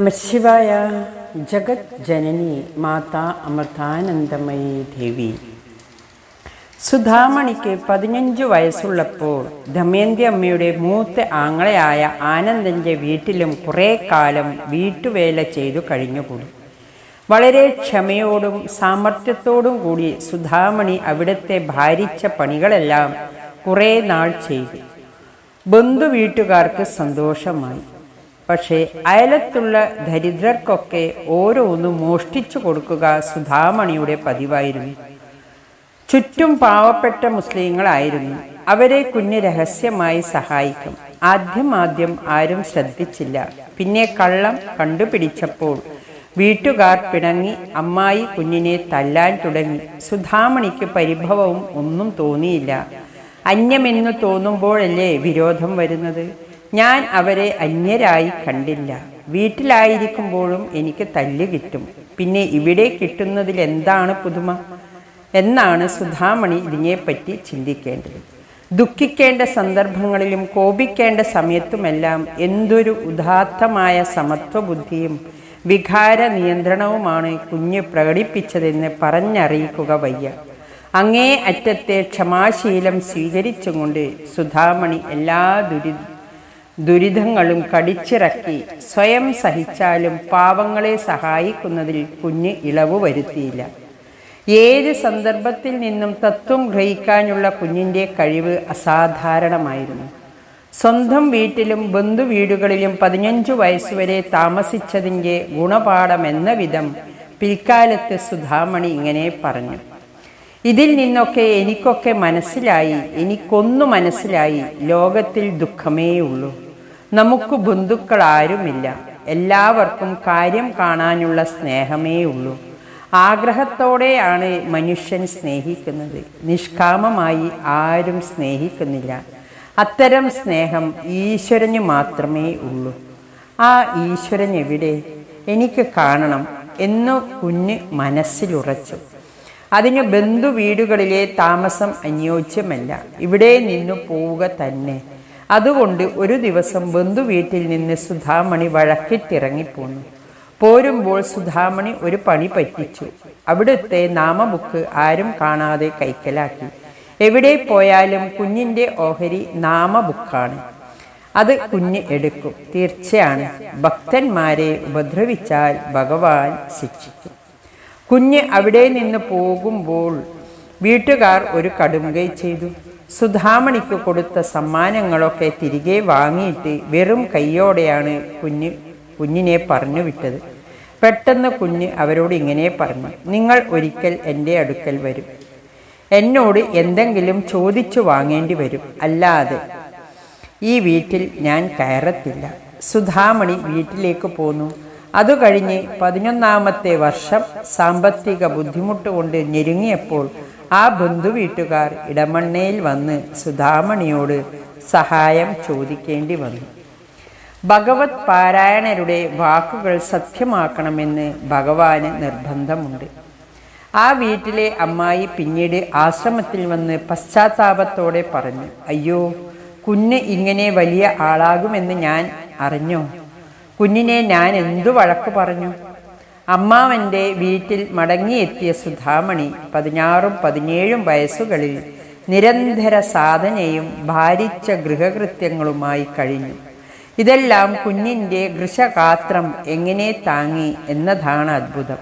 നമശിവായ ജഗത് ജനനി മാതാ അമൃതാനന്ദമയി ദേവി സുധാമണിക്ക് പതിനഞ്ച് വയസ്സുള്ളപ്പോൾ ദമയന്തി അമ്മയുടെ മൂത്ത ആങ്ങളയായ ആനന്ദന്റെ വീട്ടിലും കുറേ കാലം വീട്ടുവേല ചെയ്തു കഴിഞ്ഞുകൂടി. വളരെ ക്ഷമയോടും സാമർഥ്യത്തോടും കൂടി സുധാമണി അവിടുത്തെ ഭാരിച്ച പണികളെല്ലാം കുറേ നാൾ ചെയ്തു. ബന്ധു വീട്ടുകാർക്ക് സന്തോഷമായി. പക്ഷേ അയലത്തുള്ള ദരിദ്രർക്കൊക്കെ ഓരോന്നും മോഷ്ടിച്ചു കൊടുക്കുക സുധാമണിയുടെ പതിവായിരുന്നു. ചുറ്റും പാവപ്പെട്ട മുസ്ലിങ്ങളായിരുന്നു. അവരെ കുഞ്ഞ് രഹസ്യമായി സഹായിക്കും. ആദ്യം ആദ്യം ആരും ശ്രദ്ധിച്ചില്ല. പിന്നെ കള്ളം കണ്ടുപിടിച്ചപ്പോൾ വീട്ടുകാർ പിണങ്ങി അമ്മായി കുഞ്ഞിനെ തല്ലാൻ തുടങ്ങി. സുധാമണിക്ക് പരിഭവവും ഒന്നും തോന്നിയില്ല. അന്യമെന്ന് തോന്നുമ്പോഴല്ലേ വിരോധം വരുന്നത്? ഞാൻ അവരെ അന്യരായി കണ്ടില്ല. വീട്ടിലായിരിക്കുമ്പോഴും എനിക്ക് തല്ല് കിട്ടും. പിന്നെ ഇവിടെ കിട്ടുന്നതിൽ എന്താണ് പുതുമ? എന്നാണ് സുധാമണി ഇതിനെപ്പറ്റി ചിന്തിക്കേണ്ടത്. ദുഃഖിക്കേണ്ട സന്ദർഭങ്ങളിലും കോപിക്കേണ്ട സമയത്തുമെല്ലാം എന്തൊരു ഉദാത്തമായ സമത്വബുദ്ധിയും വികാര നിയന്ത്രണവുമാണ് കുഞ്ഞ് പ്രകടിപ്പിച്ചതെന്ന് പറഞ്ഞറിയിക്കുക വയ്യ. അങ്ങേ അറ്റത്തെ ക്ഷമാശീലം സ്വീകരിച്ചുകൊണ്ട് സുധാമണി എല്ലാ ദുരി ദുരിതങ്ങളും കടിച്ചിറക്കി സ്വയം സഹിച്ചാലും പാവങ്ങളെ സഹായിക്കുന്നതിൽ കുഞ്ഞ് ഇളവ് വരുത്തിയില്ല. ഏത് സന്ദർഭത്തിൽ നിന്നും തത്വം ഗ്രഹിക്കാനുള്ള കുഞ്ഞിന്റെ കഴിവ് അസാധാരണമായിരുന്നു. സ്വന്തം വീട്ടിലും ബന്ധു വീടുകളിലും പതിനഞ്ചു വയസ്സുവരെ താമസിച്ചതിന്റെ ഗുണപാഠം എന്ന വിധം പിൽക്കാലത്ത് സുധാമണി ഇങ്ങനെ പറഞ്ഞു. ഇതിൽ നിന്നൊക്കെ എനിക്കൊക്കെ മനസ്സിലായി എനിക്കൊന്നു മനസ്സിലായി ലോകത്തിൽ ദുഃഖമേ ഉള്ളൂ നമുക്ക് ബന്ധുക്കൾ ആരുമില്ല എല്ലാവർക്കും കാര്യം കാണാനുള്ള സ്നേഹമേ ഉള്ളൂ ആഗ്രഹത്തോടെയാണ് മനുഷ്യൻ സ്നേഹിക്കുന്നത്. നിഷ്കാമമായി ആരും സ്നേഹിക്കുന്നില്ല. അത്തരം സ്നേഹം ഈശ്വരന് മാത്രമേ ഉള്ളൂ. ആ ഈശ്വരൻ എവിടെ? എനിക്ക് കാണണം എന്നു കുഞ്ഞ് മനസ്സിലുറച്ചു. അതിന് ബന്ധു വീടുകളിലെ താമസം അനുയോജ്യമല്ല. ഇവിടെ നിന്നു പോവുക തന്നെ. അതുകൊണ്ട് ഒരു ദിവസം ബന്ധു വീട്ടിൽ നിന്ന് സുധാമണി വഴക്കിട്ടിറങ്ങിപ്പോന്നു. പോരുമ്പോൾ സുധാമണി ഒരു പണി പറ്റിച്ചു. അവിടുത്തെ നാമബുക്ക് ആരും കാണാതെ കൈക്കലാക്കി. എവിടെ പോയാലും കുഞ്ഞിന്റെ ഓഹരി നാമബുക്കാണ്. അത് കുഞ്ഞ് എടുക്കും. തീർച്ചയാണ്. ഭക്തന്മാരെ ഉപദ്രവിച്ചാൽ ഭഗവാൻ ശിക്ഷിക്കും. കുഞ്ഞ് അവിടെ നിന്ന് പോകുമ്പോൾ വീട്ടുകാർ ഒരു കടുമുകൈ ചെയ്തു. സുധാമണിക്ക് കൊടുത്ത സമ്മാനങ്ങളൊക്കെ തിരികെ വാങ്ങിയിട്ട് വെറും കൈയോടെയാണ് കുഞ്ഞ് കുഞ്ഞിനെ പറഞ്ഞു വിട്ടത്. പെട്ടെന്ന് കുഞ്ഞ് അവരോട് ഇങ്ങനെ പറഞ്ഞു നിങ്ങൾ ഒരിക്കൽ എന്റെ അടുക്കൽ വരും. എന്നോട് എന്തെങ്കിലും ചോദിച്ചു വാങ്ങേണ്ടി വരും. അല്ലാതെ ഈ വീട്ടിൽ ഞാൻ കയറത്തില്ല. സുധാമണി വീട്ടിലേക്ക് പോന്നു. അതുകഴിഞ്ഞ് പതിനൊന്നാമത്തെ വർഷം സാമ്പത്തിക ബുദ്ധിമുട്ട് കൊണ്ട് ഞെരുങ്ങിയപ്പോൾ ആ ബന്ധു വീട്ടുകാർ ഇടമണ്ണയിൽ വന്ന് സുധാമണിയോട് സഹായം ചോദിക്കേണ്ടി വന്നു. ഭഗവത് പാരായണരുടെ വാക്കുകൾ സത്യമാക്കണമെന്ന് ഭഗവാന് നിർബന്ധമുണ്ട്. ആ വീട്ടിലെ അമ്മായി പിന്നീട് ആശ്രമത്തിൽ വന്ന് പശ്ചാത്താപത്തോടെ പറഞ്ഞു അയ്യോ കുഞ്ഞ് ഇങ്ങനെ വലിയ ആളാകുമെന്ന് ഞാൻ അറിഞ്ഞോ? കുഞ്ഞിനെ ഞാൻ എന്തു വഴക്ക് പറഞ്ഞു? അമ്മാവന്റെ വീട്ടിൽ മടങ്ങിയെത്തിയ സുധാമണി പതിനാറും പതിനേഴും വയസ്സുകളിൽ നിരന്തര സാധനയും ഭാരിച്ച ഗൃഹകൃത്യങ്ങളുമായി കഴിഞ്ഞു. ഇതെല്ലാം കുഞ്ഞിന്റെ ഗൃഷഗാത്രം എങ്ങനെ താങ്ങി എന്നതാണ് അത്ഭുതം.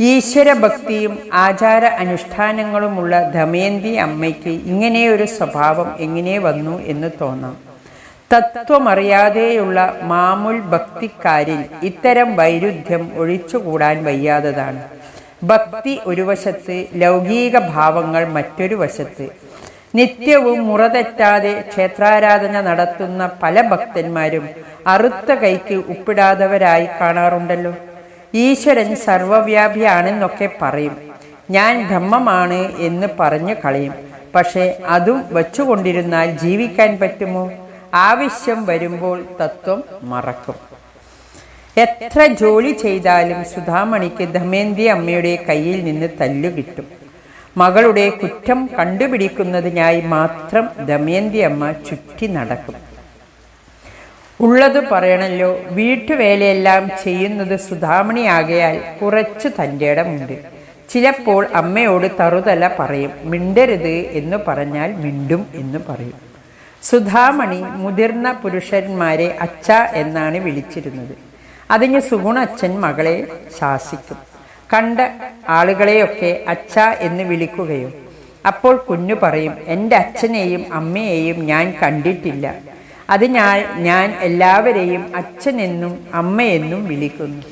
ഈശ്വരഭക്തിയും ആചാര അനുഷ്ഠാനങ്ങളുമുള്ള ദമയന്തി അമ്മയ്ക്ക് ഇങ്ങനെയൊരു സ്വഭാവം എങ്ങനെ വന്നു എന്ന് തോന്നാം. തത്വമറിയാതെയുള്ള മാമുൽ ഭക്തിക്കാരിൽ ഇത്തരം വൈരുദ്ധ്യം ഒഴിച്ചുകൂടാൻ വയ്യാത്തതാണ്. ഭക്തി ഒരു വശത്ത് ലൗകിക ഭാവങ്ങൾ മറ്റൊരു വശത്ത്. നിത്യവും മുറതെറ്റാതെ ക്ഷേത്രാരാധന നടത്തുന്ന പല ഭക്തന്മാരും അറുത്ത കൈക്ക് ഉപ്പിടാത്തവരായി കാണാറുണ്ടല്ലോ. ഈശ്വരൻ സർവവ്യാപിയാണെന്നൊക്കെ പറയും. ഞാൻ ബ്രഹ്മമാണ് എന്ന് പറഞ്ഞു കളയും. പക്ഷേ അതും വച്ചുകൊണ്ടിരുന്നാൽ ജീവിക്കാൻ പറ്റുമോ? ആവശ്യം വരുമ്പോൾ തത്വം മറക്കും. എത്ര ജോലി ചെയ്താലും സുധാമണിക്ക് ധമേന്തി അമ്മയുടെ കയ്യിൽ നിന്ന് തല്ലു കിട്ടും. മകളുടെ കുറ്റം കണ്ടുപിടിക്കുന്നതിനായി മാത്രം ദമയന്തി അമ്മ ചുറ്റി നടക്കും. ഉള്ളത് പറയണല്ലോ വീട്ടുവേലയെല്ലാം ചെയ്യുന്നത് സുധാമണിയാകയാൽ കുറച്ച് തന്റെ ഇടമുണ്ട്. ചിലപ്പോൾ അമ്മയോട് തറുതല പറയും മിണ്ടരുത് എന്ന് പറഞ്ഞാൽ മിണ്ടും എന്ന് പറയും. സുധാമണി മുതിർന്ന പുരുഷന്മാരെ അച്ഛ എന്നാണ് വിളിച്ചിരുന്നത്. അതിന് സുഗുണച്ഛൻ മകളെ ശാസിക്കും. കണ്ട ആളുകളെയൊക്കെ അച്ഛ എന്ന് വിളിക്കുകയും അപ്പോൾ കുഞ്ഞു പറയും എന്റെ അച്ഛനെയും അമ്മയെയും ഞാൻ കണ്ടിട്ടില്ല. അതിനാൽ ഞാൻ എല്ലാവരെയും അച്ഛനെന്നും അമ്മയെന്നും വിളിക്കുന്നു.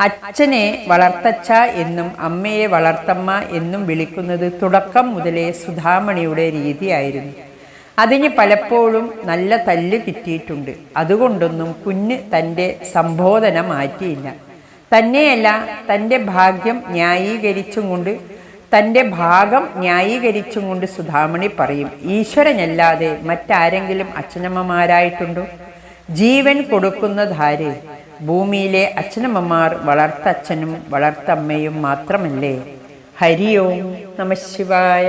അച്ഛനെ വളർത്തച്ഛ എന്നും അമ്മയെ വളർത്തമ്മ എന്നും വിളിക്കുന്നത് തുടക്കം മുതലേ സുധാമണിയുടെ രീതിയായിരുന്നു. അതിന് പലപ്പോഴും നല്ല തല്ല് കിട്ടിയിട്ടുണ്ട്. അതുകൊണ്ടൊന്നും കുഞ്ഞ് തന്റെ സംബോധന മാറ്റിയില്ല. തന്നെയല്ല തന്റെ ഭാഗ്യം ന്യായീകരിച്ചും കൊണ്ട് തന്റെ ഭാഗം ന്യായീകരിച്ചും കൊണ്ട് സുധാമണി പറയും ഈശ്വരനല്ലാതെ മറ്റാരെങ്കിലും അച്ഛനമ്മമാരായിട്ടുണ്ടോ? ജീവൻ കൊടുക്കുന്ന കൊടുക്കുന്നതാര്? ഭൂമിയിലെ അച്ഛനമ്മമാർ വളർത്തച്ഛനും വളർത്തമ്മയും മാത്രമല്ലേ? ഹരി ഓം നമ ശിവായ.